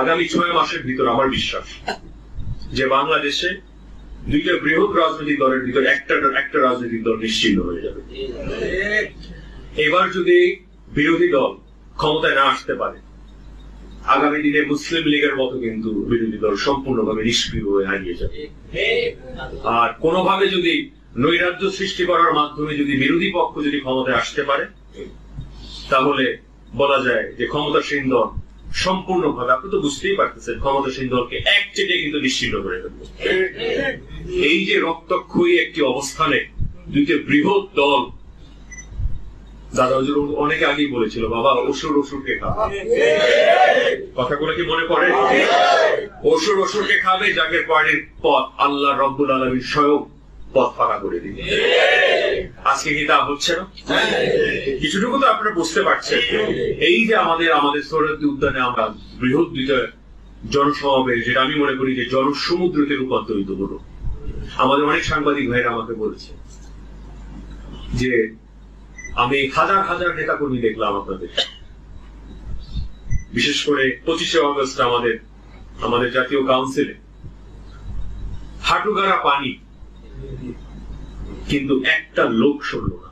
আগামী ছয় মাসের ভিতর আমার বিশ্বাস যে বাংলাদেশে দুইটা বৃহৎ রাজনৈতিক দলের ভিতর একটা একটা রাজনৈতিক দল নিশ্চিন্ন হয়ে যাবে। এবার যদি বিরোধী দল ক্ষমতায় না আসতে পারে, আগামী দিনে মুসলিম লীগের মতো কিন্তু বিরোধী দল সম্পূর্ণভাবে নিষ্ক্রিয় হয়ে হারিয়ে যাবে। আর কোনোভাবে যদি নৈরাজ্য সৃষ্টি করার মাধ্যমে যদি বিরোধী পক্ষ যদি ক্ষমতায় আসতে পারে, তাহলে বলা যায় যে ক্ষমতাসীন দল সম্পূর্ণভাবে, আপনি তো বুঝতেই পারতেছেন, ক্ষমতাসীন দলকে এক চেটে কিন্তু নিশ্চিন্ন করে ফেলবে এই যে রক্তক্ষয়ী একটি অবস্থানে দুইটা বৃহৎ দল, দাদা অনেকে আগেই বলেছিল, বাবা, অসুর অসুরকে খাবে। কথাগুলো কি মনে পড়ে? অসুর অসুরকে খাবে, যাকে পার্টির পথ, আল্লাহ রব্বুল আলমী স্বয়ং পথ করে দিবে আজকে কি তা হচ্ছে না? কিছুটুকু তো আপনারা বুঝতে পারছেন। এই যে আমাদের আমাদের সৌরদ্দি উদ্যানে আমরা বৃহৎ দুইটা জনসমাবেশ, যেটা আমি মনে করি যে জনসমুদ্রতে রূপান্তরিত হলো। আমাদের অনেক সাংবাদিক ভাইরা আমাকে বলেছে যে আমি হাজার হাজার নেতা কর্মী দেখলাম আপনাদের। বিশেষ করে পঁচিশে অগস্ট আমাদের আমাদের জাতীয় কাউন্সিলে হাঁটুগাড়া পানি কিন্তু একটা লোক শুনল না।